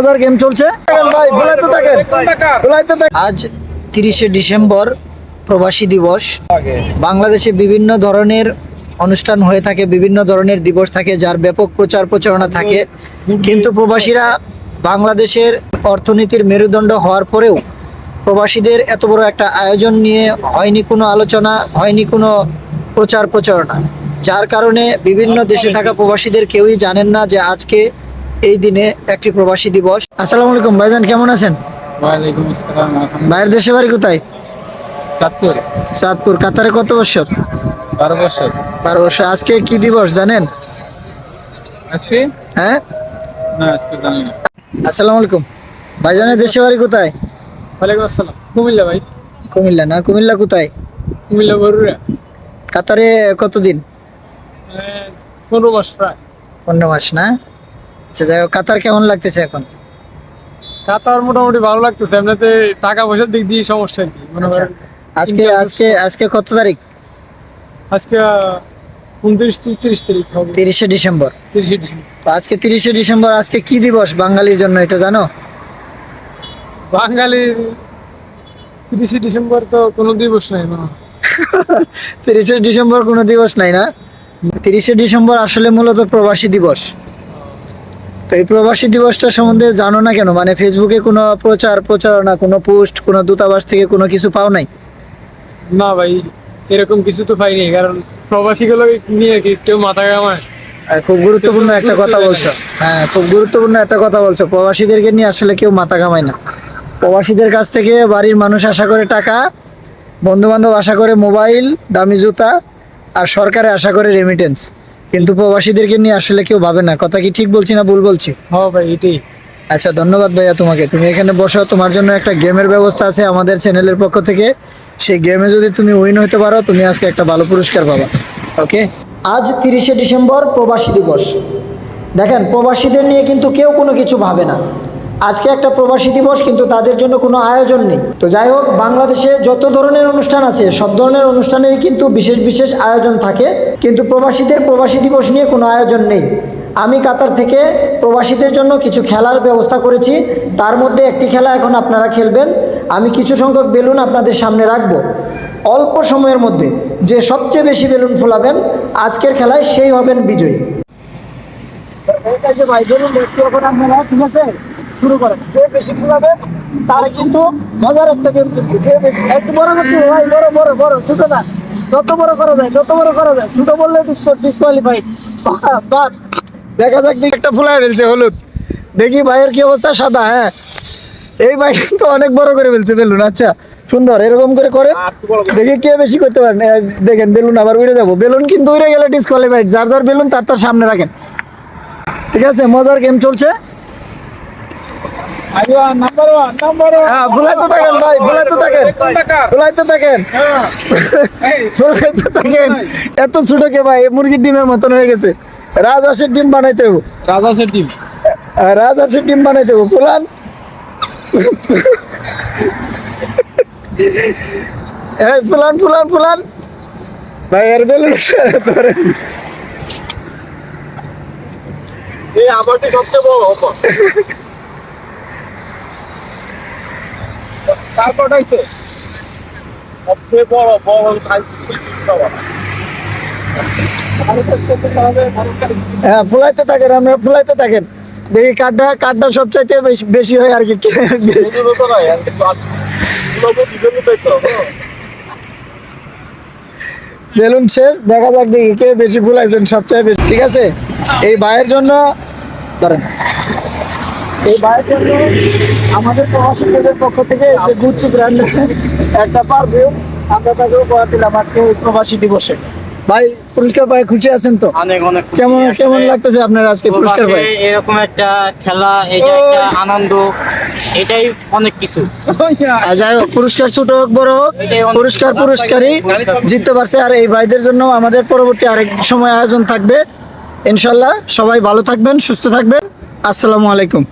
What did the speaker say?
মজার গেম চলছে। ভাই ভুলাইতে থাকেন। ভুলাইতে থাকেন। আজ তিরিশে ডিসেম্বর প্রবাসী দিবস। বাংলাদেশে বিভিন্ন ধরনের অনুষ্ঠান হয়ে থাকে বিভিন্ন ধরনের দিবস থাকে যার ব্যাপক প্রচার প্রচারণা থাকে। কিন্তু প্রবাসীরা বাংলাদেশের অর্থনীতির মেরুদণ্ড হওয়ার পরেও প্রবাসীদের এত বড় একটা আয়োজন নিয়ে হয়নি কোনো আলোচনা হয়নি কোনো প্রচার প্রচারণা। যার কারণে বিভিন্ন দেশে থাকা প্রবাসীদের কেউই জানেন না যে আজকে এই দিনে একটি প্রবাসী দিবস। আসসালামু আলাইকুম ভাইজান কেমন আছেন? ওয়ালাইকুম আসসালাম ভাইয়ের দেশে বাড়ি কোথায়? চাঁদপুর। চাঁদপুর কাতারে কত বছর? বারো বছর। বারো বছর। আজকে কি দিবস জানেন? আজকে? হ্যাঁ? না আজকে জানি না। আসসালামু আলাইকুম। ভাইজানের দেশে বাড়ি কোথায়? ওয়ালাইকুম আসসালাম। কুমিল্লা ভাই। কুমিল্লা না কুমিল্লা কোথায়? কুমিল্লা বরুরা কাতারে কতদিন? পনেরো মাস প্রায়। পনেরো মাস না? আচ্ছা যাই হোক কাতার কেমন লাগতেছে এখন? কাতার মোটামুটি ভালো লাগতেছে এমনিতে টাকা পয়সার দিক দিয়ে সমস্যা কি। মনে আচ্ছা আজকে আজকে আজকে কত তারিখ? আজকে উনত্রিশ তিরিশ তারিখ হবে। তিরিশে ডিসেম্বর। তিরিশে ডিসেম্বর। আজকে তিরিশে ডিসেম্বর আজকে কি দিবস বাঙালির জন্য এটা জানো? বাঙালির তিরিশে ডিসেম্বর তো কোনো দিবস নাই। তিরিশে ডিসেম্বর কোনো দিবস নাই না? তিরিশে ডিসেম্বর আসলে মূলত প্রবাসী দিবস। তো এই প্রবাসী দিবসটা সম্বন্ধে জানো না কেন? মানে ফেসবুকে কোনো প্রচার প্রচারণা কোনো পোস্ট কোনো দূতাবাস থেকে কোনো কিছু পাও নাই? না ভাই এরকম কিছু তো পাইনি কারণ প্রবাসীগুলো নিয়ে কি কেউ মাথা কামায় আর খুব গুরুত্বপূর্ণ একটা কথা বলছো। হ্যাঁ খুব গুরুত্বপূর্ণ একটা কথা বলছো। প্রবাসীদেরকে নিয়ে আসলে কেউ মাথা ঘামায় না। প্রবাসীদের কাছ থেকে বাড়ির মানুষ আশা করে টাকা বন্ধু বান্ধব আশা করে মোবাইল দামি জুতা আর সরকারে আশা করে রেমিটেন্স কিন্তু প্রবাসীদেরকে নিয়ে আসলে কেউ ভাবে না। কথা কি ঠিক বলছি না ভুল বলছি? হ্যাঁ ভাই এটাই। আচ্ছা ধন্যবাদ ভাইয়া তোমাকে। তুমি এখানে বসো তোমার জন্য একটা গেমের ব্যবস্থা আছে আমাদের চ্যানেলের পক্ষ থেকে। সেই গেমে যদি তুমি উইন হতে পারো তুমি আজকে একটা ভালো পুরস্কার পাবা। ওকে? আজ তিরিশে ডিসেম্বর প্রবাসী দিবস। দেখেন প্রবাসীদের নিয়ে কিন্তু কেউ কোনো কিছু ভাবে না। আজকে একটা প্রবাসী দিবস, কিন্তু তাদের জন্য কোনো আয়োজন নেই। তো যাই হোক, বাংলাদেশে যত ধরনের অনুষ্ঠান আছে, সব ধরনের অনুষ্ঠানেরই কিন্তু বিশেষ বিশেষ আয়োজন থাকে। কিন্তু প্রবাসীদের প্রবাসী দিবস নিয়ে কোনো আয়োজন নেই। আমি কাতার থেকে প্রবাসীদের জন্য কিছু খেলার ব্যবস্থা করেছি। তার মধ্যে একটি খেলা এখন আপনারা খেলবেন। আমি কিছু সংখ্যক বেলুন আপনাদের সামনে রাখব। অল্প সময়ের মধ্যে যে সবচেয়ে বেশি বেলুন ফোলাবেন, আজকের খেলায় সেই হবেন বিজয়ী। ভাই বেলুন দেখছি এখন আপনারা, ঠিক আছে? শুরু করেন যে বেশি ফোলাবে তার কিন্তু মজার একটা গেম কিন্তু। যে একটু বড় করতে ভাই বড় বড় বড় ছোট না। যত বড় করা যায় যত বড় করা যায়। ছোট বললে ডিসকোয়ালিফাইড বাস। দেখা যাক একটা ফুলাই ফেলছে হলুদ। দেখি ভাইয়ের কি অবস্থা সাদা হ্যাঁ। এই ভাই কিন্তু অনেক বড় করে ফেলছে বেলুন। আচ্ছা সুন্দর। এরকম করে করে। দেখি কে বেশি করতে পারেন দেখেন বেলুন আবার উড়ে যাব। বেলুন কিন্তু উড়ে গেলে ডিসকোয়ালিফাইড যার যার বেলুন তার তার সামনে রাখেন। ঠিক আছে মজার গেম চলছে। ভুলাইতে থাকেন ভাই ভুলাইতে থাকেন ভুলাইতে থাকেন। ভুলাইতে থাকেন। এত ছোট কে ভাই মুরগির ডিমের মতন হয়ে গেছে। রাজহাঁসের ডিম বানাইতে হবে। রাজা সেটিম রাজহাঁসের ডিম বানাইতে হবে। ফুলান। এই ফুলান ফুলান ফুলান। ভাই এর বেলুন ধরে এই আমারটি সবচেয়ে বড় অফার তারপরটা হচ্ছে সবচেয়ে বড় বড় হ্যাঁ ফুলাইতে থাকেন আমরা ফুলাইতে থাকেন। দেখি কাঠটা কাঠটা সবচাইতে বেশি বেশি হয় আর কি। বেলুন শেষ দেখা যাক দেখি কে বেশি ফুলাইছেন সবচেয়ে বেশি। ঠিক আছে? এই ভাইয়ের জন্য ধরেন। এই জন্য আমাদের প্রবাসীদের পক্ষ থেকে যে গুচ্ছি ব্র্যান্ডের একটা পারফিউম আমরা তাকে উপহার দিলাম আজকে এই প্রবাসী দিবসে। ভাই পুরস্কার পাই খুশি আছেন তো? অনেক অনেক কেমন কেমন লাগতেছে আপনার আজকে পুরস্কার পাই এরকম একটা খেলা এটা একটা আনন্দ এটাই অনেক কিছু। যাই হোক পুরস্কার ছোট হোক বড় হোক পুরস্কার। পুরস্কারই জিততে পারছে। আর এই ভাইদের জন্য আমাদের পরবর্তী আরেক সময় আয়োজন থাকবে। ইনশাল্লাহ সবাই ভালো থাকবেন সুস্থ থাকবেন। আসসালামু আলাইকুম।